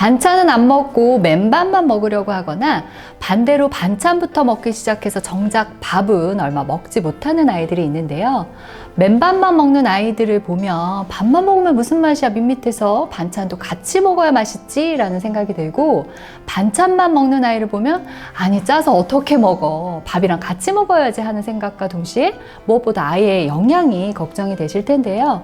반찬은 안 먹고 맨밥만 먹으려고 하거나 반대로 반찬부터 먹기 시작해서 정작 밥은 얼마 먹지 못하는 아이들이 있는데요. 맨밥만 먹는 아이들을 보면 밥만 먹으면 무슨 맛이야 밋밋해서 반찬도 같이 먹어야 맛있지 라는 생각이 들고 반찬만 먹는 아이를 보면 아니 짜서 어떻게 먹어 밥이랑 같이 먹어야지 하는 생각과 동시에 무엇보다 아이의 영양이 걱정이 되실 텐데요.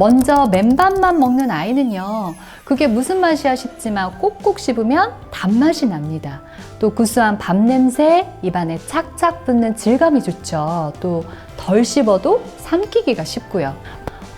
먼저 맨밥만 먹는 아이는요. 그게 무슨 맛이야 싶지만 꼭꼭 씹으면 단맛이 납니다. 또 구수한 밥 냄새, 입안에 착착 붙는 질감이 좋죠. 또 덜 씹어도 삼키기가 쉽고요.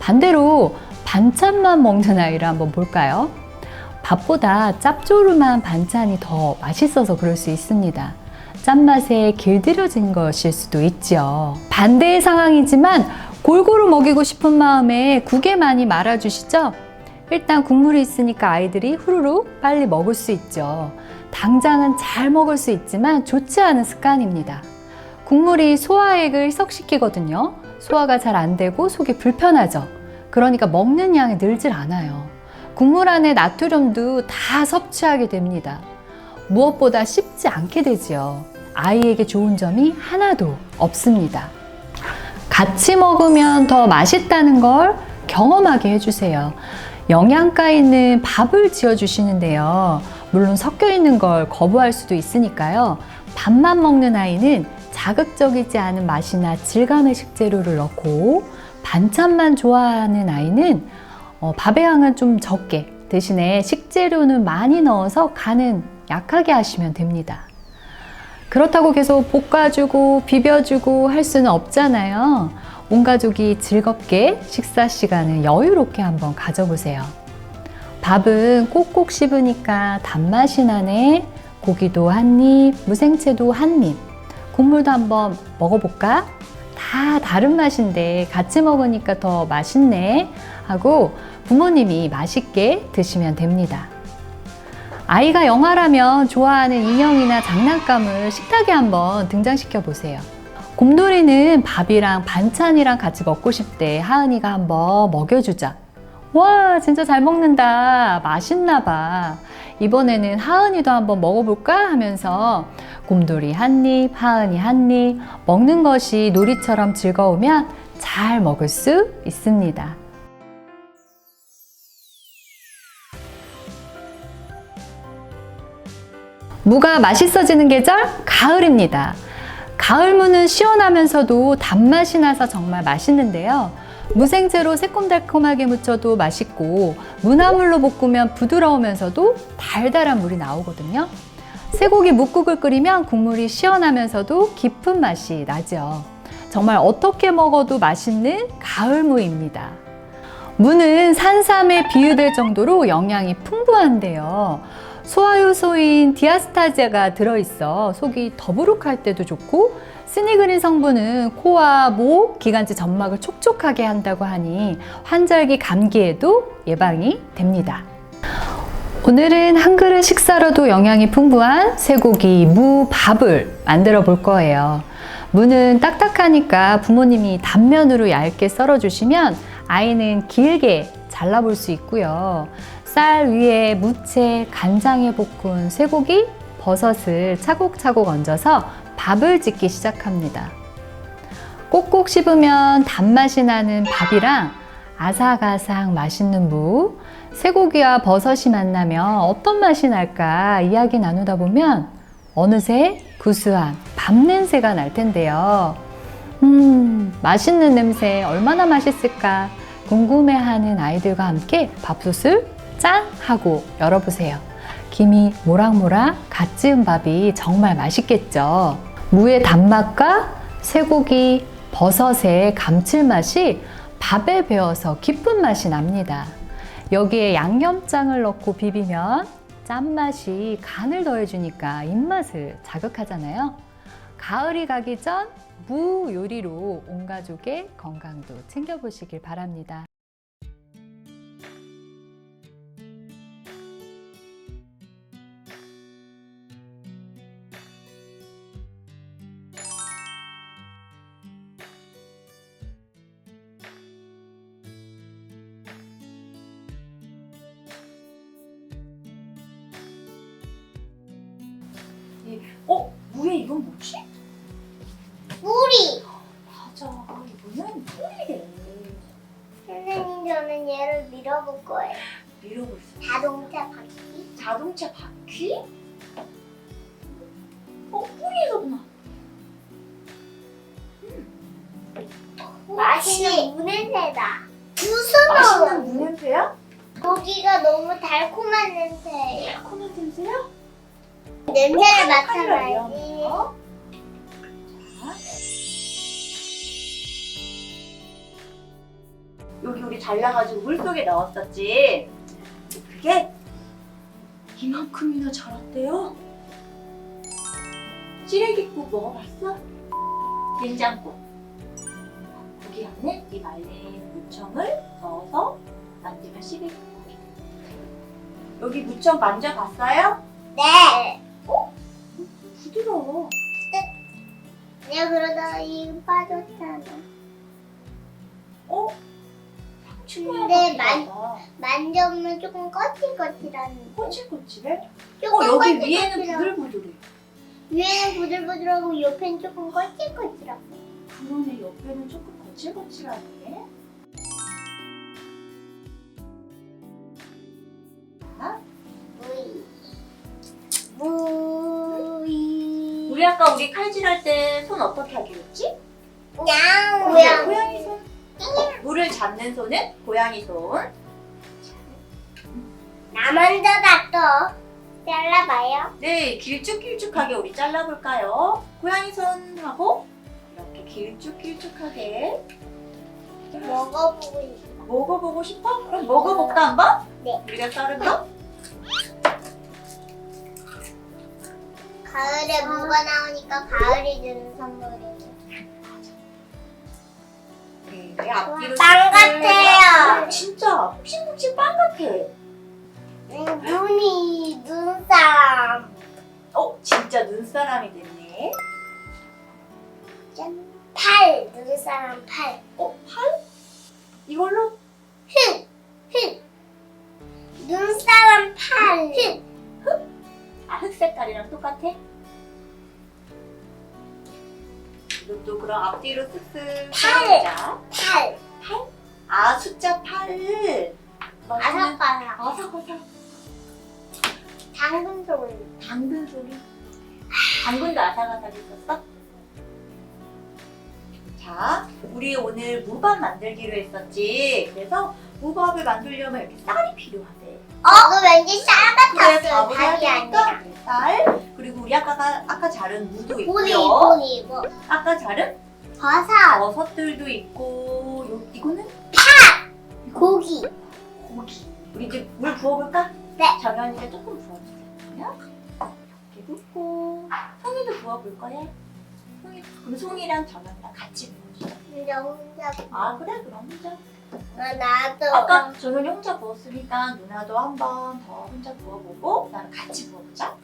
반대로 반찬만 먹는 아이를 한번 볼까요? 밥보다 짭조름한 반찬이 더 맛있어서 그럴 수 있습니다. 짠맛에 길들여진 것일 수도 있죠. 반대의 상황이지만 골고루 먹이고 싶은 마음에 국에 많이 말아주시죠? 일단 국물이 있으니까 아이들이 후루룩 빨리 먹을 수 있죠. 당장은 잘 먹을 수 있지만 좋지 않은 습관입니다. 국물이 소화액을 희석시키거든요. 소화가 잘 안 되고 속이 불편하죠. 그러니까 먹는 양이 늘질 않아요. 국물 안에 나트륨도 다 섭취하게 됩니다. 무엇보다 씹지 않게 되지요. 아이에게 좋은 점이 하나도 없습니다. 같이 먹으면 더 맛있다는 걸 경험하게 해주세요. 영양가 있는 밥을 지어주시는데요. 물론 섞여 있는 걸 거부할 수도 있으니까요. 밥만 먹는 아이는 자극적이지 않은 맛이나 질감의 식재료를 넣고 반찬만 좋아하는 아이는 어, 밥의 양은 좀 적게 대신에 식재료는 많이 넣어서 간은 약하게 하시면 됩니다. 그렇다고 계속 볶아주고 비벼주고 할 수는 없잖아요. 온 가족이 즐겁게 식사 시간을 여유롭게 한번 가져보세요. 밥은 꼭꼭 씹으니까 단맛이 나네. 고기도 한 입, 무생채도 한 입. 국물도 한번 먹어볼까? 다 다른 맛인데 같이 먹으니까 더 맛있네. 하고 부모님이 맛있게 드시면 됩니다. 아이가 영화라면 좋아하는 인형이나 장난감을 식탁에 한번 등장시켜 보세요. 곰돌이는 밥이랑 반찬이랑 같이 먹고 싶대. 하은이가 한번 먹여주자. 와, 진짜 잘 먹는다. 맛있나 봐. 이번에는 하은이도 한번 먹어볼까 하면서 곰돌이 한 입, 하은이 한 입, 먹는 것이 놀이처럼 즐거우면 잘 먹을 수 있습니다. 무가 맛있어지는 계절? 가을입니다. 가을무는 시원하면서도 단맛이 나서 정말 맛있는데요. 무생채로 새콤달콤하게 무쳐도 맛있고 무나물로 볶으면 부드러우면서도 달달한 물이 나오거든요. 쇠고기 묵국을 끓이면 국물이 시원하면서도 깊은 맛이 나죠. 정말 어떻게 먹어도 맛있는 가을무입니다. 무는 산삼에 비유될 정도로 영양이 풍부한데요. 소화효소인 디아스타제가 들어있어 속이 더부룩할 때도 좋고 스니그린 성분은 코와 목, 기관지 점막을 촉촉하게 한다고 하니 환절기 감기에도 예방이 됩니다. 오늘은 한 그릇 식사로도 영양이 풍부한 쇠고기 무 밥을 만들어 볼 거예요. 무는 딱딱하니까 부모님이 단면으로 얇게 썰어 주시면 아이는 길게 잘라볼 수 있고요. 쌀 위에 무채, 간장에 볶은 쇠고기, 버섯을 차곡차곡 얹어서 밥을 짓기 시작합니다. 꼭꼭 씹으면 단맛이 나는 밥이랑 아삭아삭 맛있는 무, 쇠고기와 버섯이 만나면 어떤 맛이 날까 이야기 나누다 보면 어느새 구수한 밥 냄새가 날 텐데요. 음, 맛있는 냄새 얼마나 맛있을까 궁금해하는 아이들과 함께 밥솥을 짠! 하고 열어보세요. 김이 모락모락 갓 지은 밥이 정말 맛있겠죠. 무의 단맛과 쇠고기, 버섯의 감칠맛이 밥에 배어서 깊은 맛이 납니다. 여기에 양념장을 넣고 비비면 짠맛이 간을 더해주니까 입맛을 자극하잖아요. 가을이 가기 전 무요리로 온 가족의 건강도 챙겨보시길 바랍니다. 어? 뭐야 이건 뭐지? 밀어볼 거예요. 밀어볼 수 있어. 자동차 바퀴. 자동차 바퀴? 어, 뿌리에서구나. 맛있는 무냄새다. 맛있는 무서워. 무 냄새야? 고기가 너무 달콤한 냄새예요. 달콤한 냄새야? 냄새를 카메라 맡아봐야지. 위험해요. 자. 여기 우리 잘라가지고 물속에 넣었었지. 그게 이만큼이나 자랐대요. 찌개국국 먹어봤어? 된장국. 고기 안에 이 말린 무청을 넣어서 만들면 찌개국국이. 여기 무청 만져봤어요? 네. 부드러워. 내가 그러다가 이거 빠졌잖아. 어? 근데 같기도 하다. 만져보면 조금 거칠거칠한. 꼬칠꼬칠해? 조금 어 여기 위에는 거칠거칠하고. 부들부들해. 위에는 부들부들하고 옆엔 조금 거칠거칠하고. 그러네 옆에는 조금 거칠거칠하네. 자, 무이. 무이. 우리 아까 우리 칼질할 때 손 어떻게 하기로 했지? 냥. 고양. 고양이 손. 물을 잡는 손은 고양이 손. 나 먼저 다 또. 잘라봐요. 네, 길쭉길쭉하게 우리 잘라볼까요? 고양이 손하고 이렇게 길쭉길쭉하게 먹어보고 싶어. 먹어보고 싶어? 그럼 먹어볼까 한번? 네. 우리가 자른 거? 가을에 뭐가 나오니까 가을이 주는 선물이에요. 네, 앞뒤로 빵. 같아요. 아, 진짜 푹신푹신 빵 같아. 음, 눈이 눈사람. 어, 진짜 눈사람이 됐네. 짠. 팔 눈사람 팔. 어, 팔? 이걸로? 흑. 흑. 눈사람 팔. 흑. 아, 흑 색깔이랑 똑같아? 이것도 그럼 앞뒤로 쓱쓱 팔. 해보자. 팔. 아, 숫자 8. 아삭아삭. 아삭아삭. 당근 소리. 당근 소리. 당근도 아삭아삭 있었어? 자, 우리 오늘 무밥 만들기로 했었지. 그래서 무밥을 만들려면 이렇게 쌀이 필요하대. 어, 그 왠지 쌀 그래, 같았어요. 밥을 해야 닭이 되니까 아니라. 쌀. 그리고 우리 아까가 아까 자른 무도 보리, 있고요. 보리, 뭐. 아까 자른 버섯, 버섯들도 있고, 요, 이거는 고기. 고기. 우리 이제 물 부어볼까? 네. 정연이가 조금 부어주세요. 이렇게 붓고, 송이도 부어볼 거야. 송이, 그럼 송이랑 정연이랑 같이 부어주자. 근데 혼자. 아, 그래, 그럼 혼자. 아, 나도. 아까 정연이 혼자 부었으니까 누나도 한 번 더 혼자 부어보고, 그다음에 같이 부어보자. 자,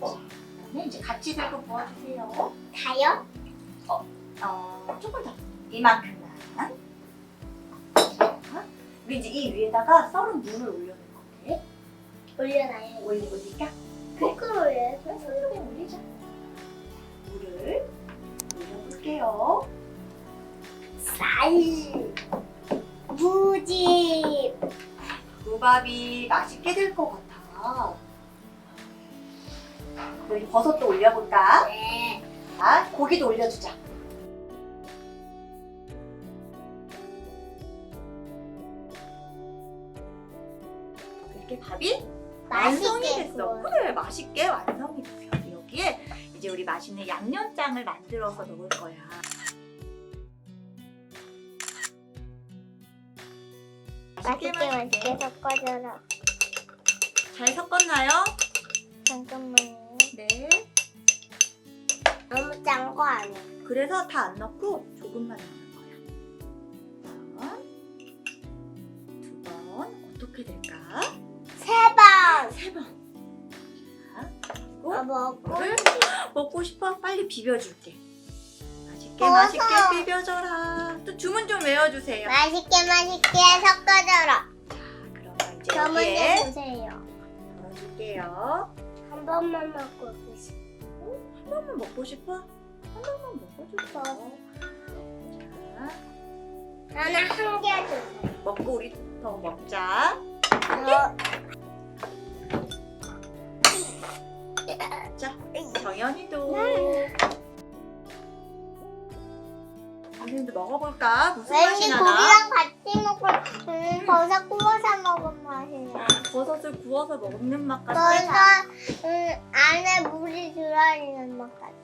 그다음에 이제 같이 들고 부어주세요. 다요? 어, 조금 더. 이만큼만. 자, 우리 이제 이 위에다가 썰은 물을 올려놓을 건데. 올려놔요. 올리, 올릴까? 포크로 올려요. 그냥 손으로 올리자. 물을 올려볼게요. 쌀. 무집. 무밥이 맛있게 될 것 같아. 우리 버섯도 올려볼까? 네. 자, 고기도 올려주자. 이렇게 밥이 완성이 맛있게 됐어. 구워요. 그래, 맛있게 완성이 됐어. 여기에 이제 우리 맛있는 양념장을 만들어서 넣을 거야. 맛있게 맛있게 섞어줘라. 잘 섞었나요? 잠깐만요. 네. 너무 짠 거 아니야? 그래서 다 안 넣고 조금만 넣는 거야. 두 번. 어떻게 될까? 세 번. 세 번. 자, 아, 먹고. 먹고 싶어? 빨리 비벼줄게. 맛있게 버섯. 맛있게 비벼줘라. 또 주문 좀 외워주세요. 맛있게 맛있게 섞어줘라. 그러면 이제 저 먼저 여기에 주세요. 덜어줄게요. 한 번만 먹고 싶어. 한 번만 먹고 싶어? 한 번만 먹어줄까? 자, 나는 한개 줘. 먹고 우리 더 먹자. 어, 자, 정연이도. 선생님도 먹어볼까? 무슨 맛이 왠지 나나? 고기랑 같이 먹고 음, 버섯 구워서 먹은 맛이야. 버섯을 구워서 먹는 맛 같아. 버섯 음, 안에 물이 들어있는 맛 같아.